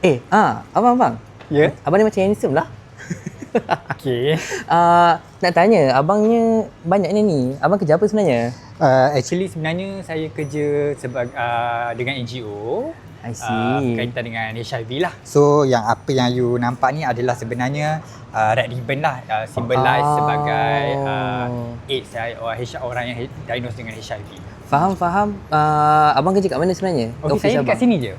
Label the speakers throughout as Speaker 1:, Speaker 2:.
Speaker 1: Eh, ah, abang-abang.
Speaker 2: Ya.
Speaker 1: Abang ni macam handsome lah.
Speaker 2: Okay.
Speaker 1: Uh, nak tanya, abangnya banyak ni ni. Abang kerja apa sebenarnya?
Speaker 2: Uh, actually sebenarnya saya kerja sebagai uh, dengan NGO.
Speaker 1: I see.
Speaker 2: Uh, berkaitan dengan HIV lah. So yang apa yang you nampak ni adalah sebenarnya uh, red ribbon lah. Uh, symbolize
Speaker 1: Oh.
Speaker 2: sebagai uh, AIDS or H- orang yang diagnosed dengan HIV.
Speaker 1: Faham, faham. Uh, abang kerja kat mana sebenarnya?
Speaker 2: Okay,
Speaker 1: Office
Speaker 2: saya dekat
Speaker 1: abang?
Speaker 2: sini je.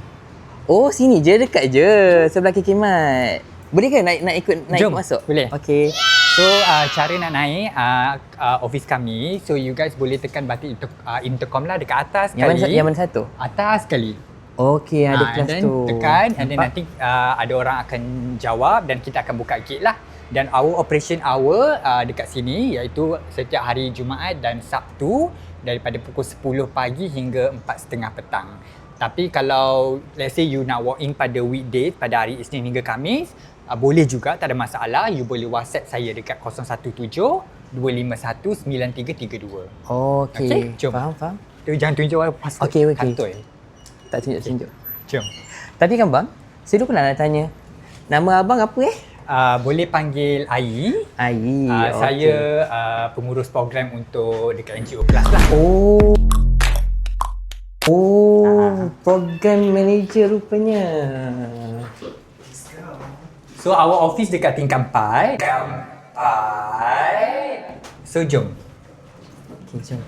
Speaker 1: Oh, sini je dekat je. Sebelah Kiki Mat. Boleh ke naik nak ikut naik
Speaker 2: Jom,
Speaker 1: masuk?
Speaker 2: boleh.
Speaker 1: Okey.
Speaker 2: So uh, cara nak naik uh, uh, office kami, so you guys boleh tekan button inter, uh, intercom lah dekat atas
Speaker 1: Yang mana,
Speaker 2: sekali.
Speaker 1: yang mana satu?
Speaker 2: Atas sekali.
Speaker 1: Okey, ada
Speaker 2: Ah,
Speaker 1: kelas
Speaker 2: then
Speaker 1: tu.
Speaker 2: tekan and then nanti uh, ada orang akan jawab dan kita akan buka gate lah. Dan our operation hour uh, dekat sini iaitu setiap hari Jumaat dan Sabtu daripada pukul 10 pagi hingga 4.30 petang. Tapi kalau let's say you nak walk in pada weekday pada hari Isnin hingga Khamis, uh, boleh juga tak ada masalah. You boleh WhatsApp saya dekat 017 251 9332.
Speaker 1: Okey.
Speaker 2: Okey, jom.
Speaker 1: Faham, faham.
Speaker 2: Tu jangan tunjuk password
Speaker 1: Okey, okey.
Speaker 2: kantor.
Speaker 1: Tak tunjuk-tunjuk.
Speaker 2: Jom.
Speaker 1: Tapi kan bang, saya lupa nak tanya. Nama abang apa eh?
Speaker 2: Uh, boleh panggil Ai.
Speaker 1: Ai.
Speaker 2: Uh,
Speaker 1: okey.
Speaker 2: Saya uh, pengurus program untuk dekat NGO Plus lah.
Speaker 1: Oh. Oh,
Speaker 2: Ah.
Speaker 1: program manager rupanya.
Speaker 2: So our office dekat tingkat 4. Tingkat 4. So jom.
Speaker 1: Okey, jom.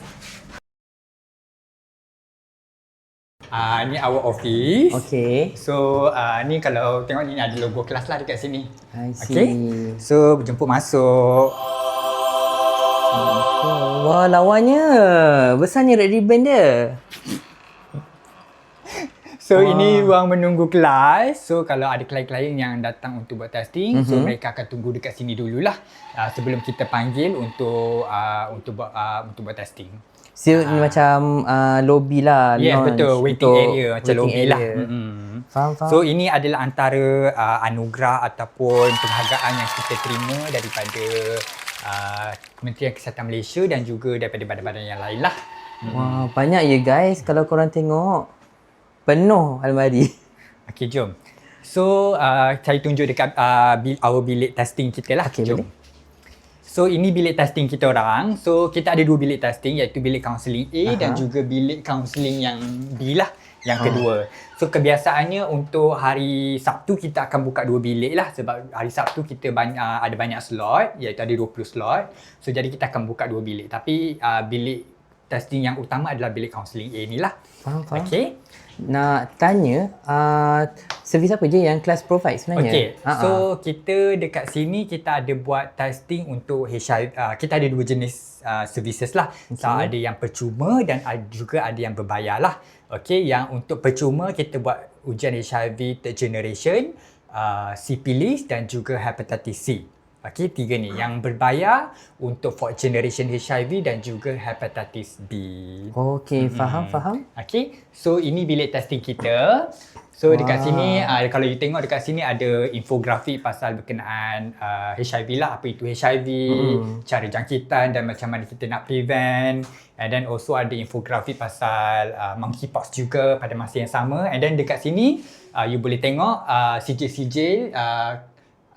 Speaker 2: Uh, ni our office.
Speaker 1: Okey.
Speaker 2: So uh, ni kalau tengok ni ada logo kelas lah dekat sini.
Speaker 1: I see.
Speaker 2: Okay. So jemput masuk.
Speaker 1: Oh, wah, lawannya. Besarnya red ribbon dia.
Speaker 2: So
Speaker 1: Wah.
Speaker 2: ini ruang menunggu kelas. So kalau ada klien-klien yang datang untuk buat testing, mm-hmm. so
Speaker 1: Mhm.
Speaker 2: mereka akan tunggu dekat sini dululah uh, sebelum kita panggil untuk uh, untuk buat uh, untuk buat testing.
Speaker 1: So, ni macam uh, lobby lah.
Speaker 2: Yes,
Speaker 1: lounge
Speaker 2: betul. Waiting area macam
Speaker 1: waiting
Speaker 2: lobby lah.
Speaker 1: area.
Speaker 2: Mm-hmm.
Speaker 1: Faham, faham.
Speaker 2: So ini adalah antara uh, anugerah ataupun penghargaan yang kita terima daripada uh, Kementerian Kesihatan Malaysia dan juga daripada badan-badan yang lain lah.
Speaker 1: Wah, banyak ya guys kalau korang tengok. Penuh almari.
Speaker 2: Okay, jom. So, uh, saya tunjuk dekat uh, bil- our bilik testing kita lah.
Speaker 1: Okey,
Speaker 2: jom.
Speaker 1: boleh.
Speaker 2: So, ini bilik testing kita orang. So, kita ada dua bilik testing iaitu bilik kaunseling A
Speaker 1: Aha.
Speaker 2: dan juga bilik kaunseling yang B lah, yang kedua. So, kebiasaannya untuk hari Sabtu kita akan buka dua bilik lah sebab hari Sabtu kita banyak, uh, ada banyak slot iaitu ada 20 slot. So, jadi kita akan buka dua bilik. Tapi uh, bilik testing yang utama adalah bilik kaunseling A ni lah.
Speaker 1: Faham, faham.
Speaker 2: Okay.
Speaker 1: Nak tanya, uh, servis apa je yang kelas provide sebenarnya?
Speaker 2: Okay,
Speaker 1: Ha-ha.
Speaker 2: so kita dekat sini kita ada buat testing untuk HIV. Uh, kita ada dua jenis uh, services lah. Okay. So, ada yang percuma dan ada, juga ada yang berbayar lah. Okay, yang untuk percuma kita buat ujian HIV third generation, uh, syphilis dan juga hepatitis C. Okay, tiga ni. Yang berbayar untuk fourth generation HIV dan juga hepatitis B.
Speaker 1: Okey, faham, faham.
Speaker 2: Okay, so ini bilik testing kita. So wow. dekat sini, uh, kalau you tengok dekat sini ada infografik pasal berkenaan uh, HIV lah, apa itu HIV,
Speaker 1: Mm.
Speaker 2: cara jangkitan dan macam mana kita nak prevent. And then also ada infografik pasal uh, monkeypox juga pada masa yang sama. And then dekat sini, uh, you boleh tengok uh, sijil-sijil uh,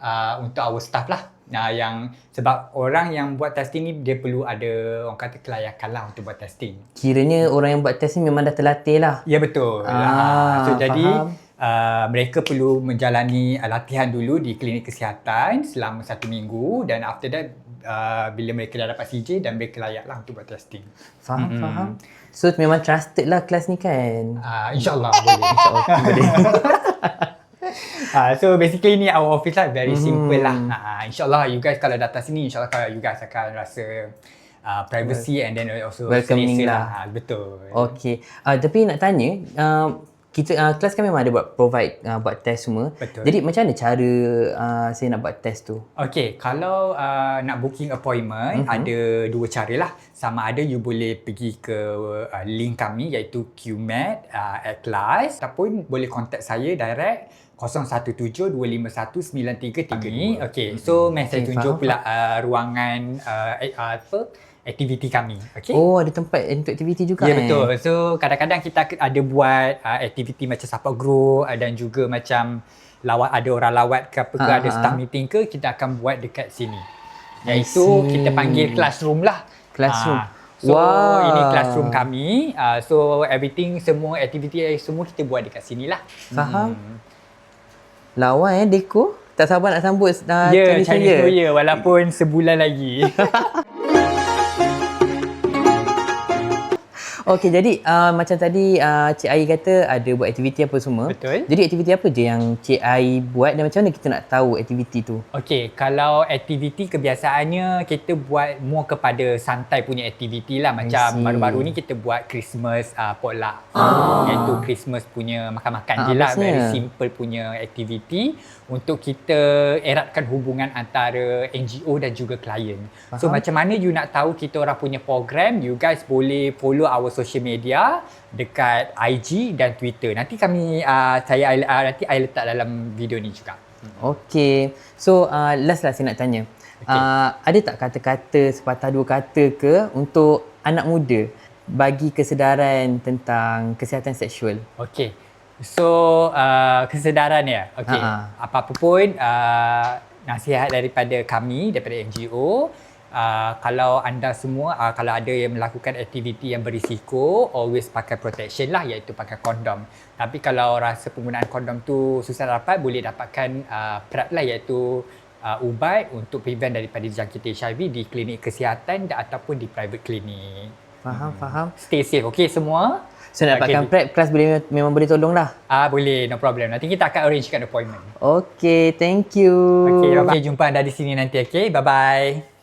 Speaker 2: uh, untuk our staff lah. Nah, yang sebab orang yang buat testing ni dia perlu ada orang kata kelayakan lah untuk buat testing.
Speaker 1: Kiranya orang yang buat test ni memang dah terlatih lah.
Speaker 2: Ya betul.
Speaker 1: Ah,
Speaker 2: so jadi uh, mereka perlu menjalani uh, latihan dulu di klinik kesihatan selama satu minggu dan after that uh, bila mereka dah dapat CJ dan mereka layak lah untuk buat testing.
Speaker 1: Faham,
Speaker 2: Mm-mm.
Speaker 1: faham. So memang trusted lah kelas ni kan?
Speaker 2: Uh, InsyaAllah boleh.
Speaker 1: InsyaAllah boleh.
Speaker 2: Uh, so basically ni our office lah very
Speaker 1: Mhm.
Speaker 2: simple lah. Uh, InsyaAllah you guys kalau datang sini InsyaAllah kalau you guys akan rasa uh, privacy and then also
Speaker 1: Welcoming lah.
Speaker 2: Ha, betul.
Speaker 1: Okey. Uh, tapi nak tanya, uh, kita uh, kelas kan memang ada buat provide uh, buat test semua.
Speaker 2: Betul.
Speaker 1: Jadi macam mana cara uh, saya nak buat test tu?
Speaker 2: Okay, kalau uh, nak booking appointment
Speaker 1: Mhm.
Speaker 2: mm-hmm. ada dua cara lah. Sama ada you boleh pergi ke uh, link kami iaitu QMed uh, at class ataupun boleh contact saya direct 0172519332. Okay, so mari saya tunjuk pula uh, ruangan uh, eh, uh, apa aktiviti kami. Okay?
Speaker 1: Oh, ada tempat untuk aktiviti juga
Speaker 2: Ya
Speaker 1: eh?
Speaker 2: betul. So kadang-kadang kita ada buat uh, aktiviti macam support group uh, dan juga macam lawat ada orang lawat ke apa ke
Speaker 1: Ah,
Speaker 2: ada
Speaker 1: ah,
Speaker 2: staff
Speaker 1: ah.
Speaker 2: meeting ke kita akan buat dekat sini. Iaitu kita panggil classroom lah.
Speaker 1: Classroom.
Speaker 2: Ah, so
Speaker 1: Wow.
Speaker 2: ini classroom kami. Uh, so everything semua aktiviti semua kita buat dekat sini lah.
Speaker 1: Faham? Lawa eh, Deko. Tak sabar nak sambut uh,
Speaker 2: Ya,
Speaker 1: Chinese,
Speaker 2: Chinese
Speaker 1: New
Speaker 2: New
Speaker 1: Year.
Speaker 2: Year walaupun sebulan lagi.
Speaker 1: Okey, jadi uh, macam tadi uh, Cik Ai kata ada buat aktiviti apa semua.
Speaker 2: Betul.
Speaker 1: Jadi aktiviti apa je yang Cik Ai buat dan macam mana kita nak tahu aktiviti tu?
Speaker 2: Okey, kalau aktiviti kebiasaannya kita buat more kepada santai punya aktiviti lah. Macam baru-baru ni kita buat Christmas uh, potluck. Iaitu Christmas punya makan-makan
Speaker 1: Ah,
Speaker 2: je lah. Very simple punya aktiviti untuk kita eratkan hubungan antara NGO dan juga klien. So
Speaker 1: Faham.
Speaker 2: macam mana you nak tahu kita orang punya program, you guys boleh follow our social media dekat IG dan Twitter. Nanti kami uh, saya uh, nanti I letak dalam video ni juga.
Speaker 1: Okey. So uh, last lah saya nak tanya. Okay. Uh, ada tak kata-kata sepatah dua kata ke untuk anak muda bagi kesedaran tentang kesihatan seksual?
Speaker 2: Okey. So uh, kesedaran ya. Okey.
Speaker 1: Ha-ha.
Speaker 2: Apa-apa pun uh, nasihat daripada kami daripada NGO uh, kalau anda semua uh, kalau ada yang melakukan aktiviti yang berisiko always pakai protection lah iaitu pakai kondom. Tapi kalau rasa penggunaan kondom tu susah dapat boleh dapatkan uh, PrEP lah iaitu uh, ubat untuk prevent daripada dijangkiti HIV di klinik kesihatan dan ataupun di private clinic.
Speaker 1: Faham, hmm. faham.
Speaker 2: Stay safe. Okey semua?
Speaker 1: So nak dapatkan
Speaker 2: Okey.
Speaker 1: prep kelas boleh memang boleh tolong lah.
Speaker 2: Ah boleh, no problem. Nanti kita akan arrangekan appointment.
Speaker 1: Okey, thank you.
Speaker 2: Okay, okay, jumpa anda di sini nanti. Okay, bye bye.